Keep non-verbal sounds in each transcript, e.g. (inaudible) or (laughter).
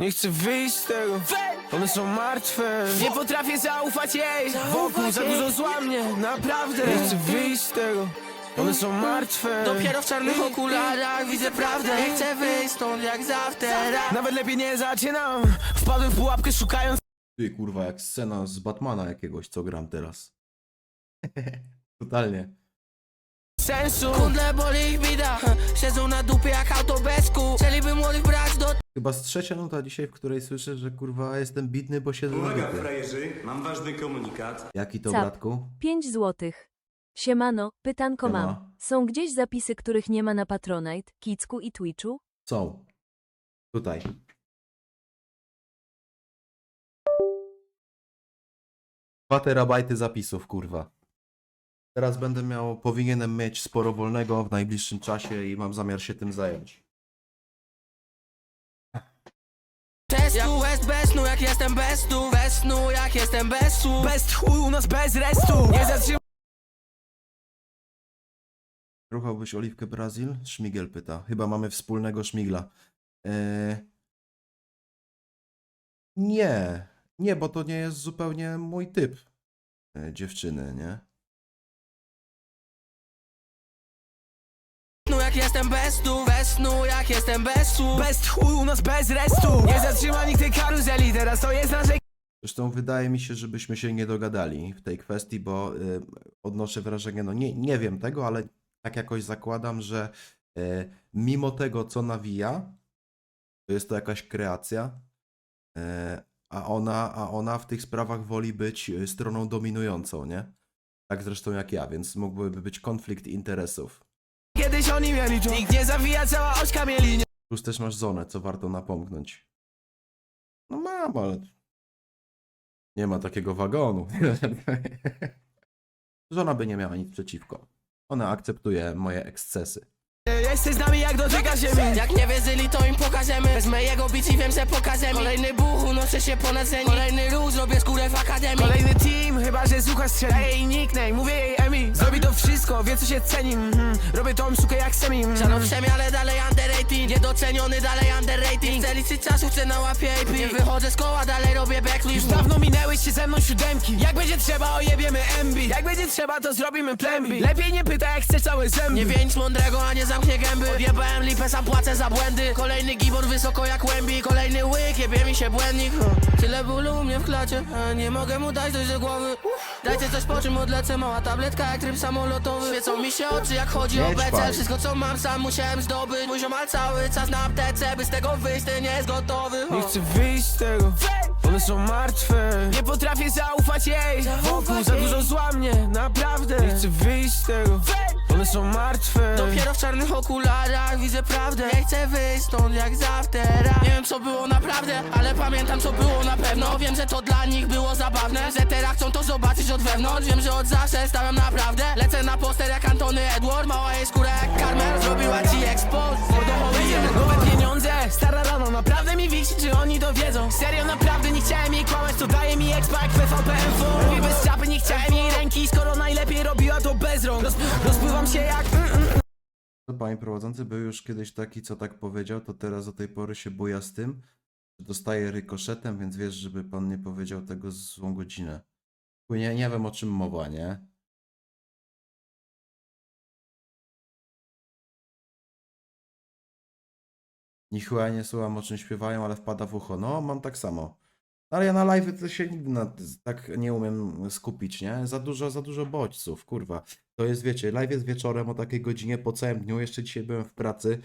Nie chcę wyjść z tego, one są martwe. Nie potrafię zaufać jej. Wokół za dużo zła mnie, naprawdę. Nie chcę wyjść z tego, one są martwe. Dopiero w czarnych okularach widzę prawdę. Nie chcę wyjść stąd jak zawtera. Nawet lepiej nie zaczynam. Wpadłem w pułapkę szukając Ty kurwa, jak scena z Batmana jakiegoś, co gram teraz. (laughs) Totalnie. Sensu Kundle boli ich bida Siedzą na dupie jak auto bez kół Chcieliby młodych brać do Chyba z trzecia nuta dzisiaj, w której słyszę, że kurwa jestem bidny, bo siedzę na Uwaga, dupie. frajerzy, mam ważny komunikat. Jaki to, Cap. bratku? 5 złotych. Siemano, pytanko Siema. mam. Są gdzieś zapisy, których nie ma na Patronite, Kicku i Twitchu? Są. Tutaj. Dwa terabajty zapisów, kurwa. Teraz będę miał, powinienem mieć sporo wolnego w najbliższym czasie i mam zamiar się tym zająć. testu Jest bez snu jak jestem bez snu Bez snu jak jestem bez snu Bez chuj u nas bez restu Nie zatrzymam Ruchałbyś Oliwkę Brazil? Szmigiel pyta. Chyba mamy wspólnego szmigla. Eee... Nie. Nie, bo to nie jest zupełnie mój typ e, dziewczyny, nie? Jak jestem bez snu Bez snu jak jestem bez snu Bez chuj u nas bez restu Nie zatrzyma nikt tej karuzeli Teraz to jest nasze Zresztą wydaje mi się, żebyśmy się nie dogadali w tej kwestii, bo y, odnoszę wrażenie, no nie, nie wiem tego, ale tak jakoś zakładam, że y, mimo tego, co nawija, to jest to jakaś kreacja, y, a, ona, a ona w tych sprawach woli być y, stroną dominującą, nie? Tak zresztą jak ja, więc mógłby być konflikt interesów. Kiedyś oni mieli tu Nikt nie zawija, cała oczka mieli nie Plus też masz żonę, co warto napomknąć. No mam, ale nie ma takiego wagonu. (laughs) Żona by nie miała nic przeciwko. Ona akceptuje moje ekscesy. Jesteś z nami jak dotyka się mi Jak nie wierzyli to im pokażemy Wezmę jego bić i wiem, że pokażemy Kolejny buch unoszę się ponad ziemi Kolejny ruch zrobię skórę w akademii Kolejny team, chyba że słucha strzeli Daję jej nickname, mówię jej Emi Zrobi to wszystko, wie co się ceni. Mhm. Robię tą sztukę jak semi. Mhm. Żaną wszemi, ale dalej underrating Niedoceniony, dalej underrating Chcę liczyć czasu, chcę na łapie AP Nie wychodzę z koła, dalej robię Już backflip dawno minęłyście ze mną siódemki. Jak będzie trzeba, ojebiemy MB Jak będzie trzeba, to zrobimy plan B. Lepiej nie pytaj, jak chcesz całe zęby. Nie wie nic mądrego, a nie zamknie gęby. Odjebałem lipę, sam płacę za błędy. Kolejny gibor wysoko jak łębi Kolejny łyk, jebie mi się błędnik. Tyle bólu u mnie w klacie Nie mogę mu dać dojść do głowy Dajcie coś po czym odlecę. Mała tabletka jak tryb samolotowy. Świecą mi się oczy jak chodzi o Nie becel. Wszystko co mam sam musiałem zdobyć. Mój ziomal cały czas na aptece By z tego wyjść, ty nie jest gotowy Nie chcę wyjść z tego, one są martwe. Nie potrafię zaufać jej. Wokół za dużo zła mnie, naprawdę. Nie chcę wyjść z tego, są martwe. Dopiero w czarnych okularach widzę prawdę. Nie chcę wyjść stąd jak zawtera Nie wiem co było naprawdę, ale pamiętam co było na pewno. Wiem, że to dla nich było zabawne Że teraz chcą to zobaczyć od wewnątrz. Wiem, że od zawsze stawiam naprawdę. Lecę na poster jak Antony Edward. Mała jej skóra jak Carmel. Zrobiła ci expose. Mordochowie Nowe pieniądze, stara rano, naprawdę mi wisi, czy oni to wiedzą? Serio, naprawdę nie chciałem jej kłamać, to daje mi expa jak PVP info Robię bez czapy, nie chciałem jej ręki, skoro bez rąk Roz, Rozpływam się jak... Mm, mm, To panie prowadzący był już kiedyś taki, co tak powiedział, to teraz do tej pory się buja z tym, że dostaje rykoszetem, więc wiesz, żeby pan nie powiedział tego z złą godzinę. Nie, nie wiem o czym mowa, nie? Nichuja nie słucham o czym śpiewają, ale wpada w ucho. No, mam tak samo. Ale ja na live to się nigdy na, tak nie umiem skupić, nie? Za dużo, za dużo bodźców, kurwa. To jest, wiecie, live jest wieczorem o takiej godzinie po całym dniu. Jeszcze dzisiaj byłem w pracy.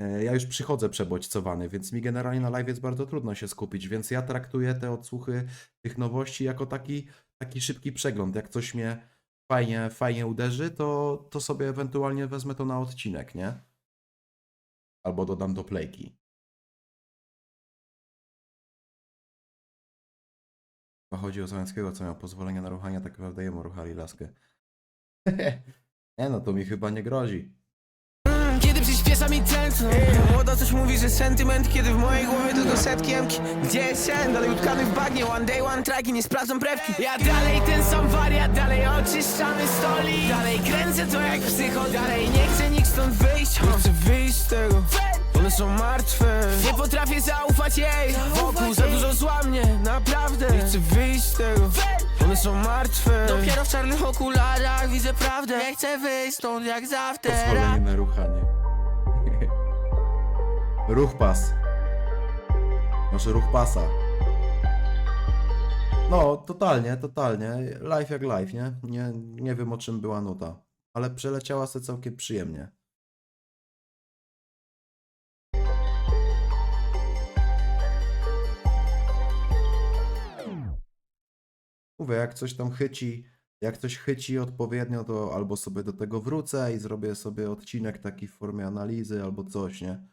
E, Ja już przychodzę przebodźcowany, więc mi generalnie na live jest bardzo trudno się skupić, więc ja traktuję te odsłuchy tych nowości jako taki, taki szybki przegląd. Jak coś mnie fajnie, fajnie uderzy, to, to sobie ewentualnie wezmę to na odcinek, nie? Albo dodam do playki. Chodzi o Załęckiego, co miał pozwolenie na ruchanie, tak naprawdę jemu ruchali laskę. (laughs) nie no, to mi chyba nie grozi. Kiedy przyspiesza mi tętno. Młoda coś mówi, że sentyment Kiedy w mojej głowie tylko setki emki Gdzie jest sen? Dalej utkany w bagnie. One day, one track i nie sprawdzam prewki Ja dalej ten sam wariat Dalej oczyszczamy stolik Dalej kręcę to jak psycho Dalej nie chcę nikt stąd wyjść. Nie chcę wyjść z tego. One są martwe. Nie potrafię zaufać jej. Wokół za dużo zła mnie, naprawdę. Nie chcę wyjść z tego są martwe Dopiero w czarnych okularach widzę prawdę Nie chcę wyjść stąd jak zawsze Pozwolenie na ruchanie. (laughs) Ruch pas. Może ruch pasa. No, totalnie, totalnie. Live jak live, nie? nie? Nie wiem o czym była nuta. Ale przeleciała se całkiem przyjemnie. Mówię, jak coś tam chyci, jak coś chyci odpowiednio, to albo sobie do tego wrócę i zrobię sobie odcinek taki w formie analizy albo coś, nie?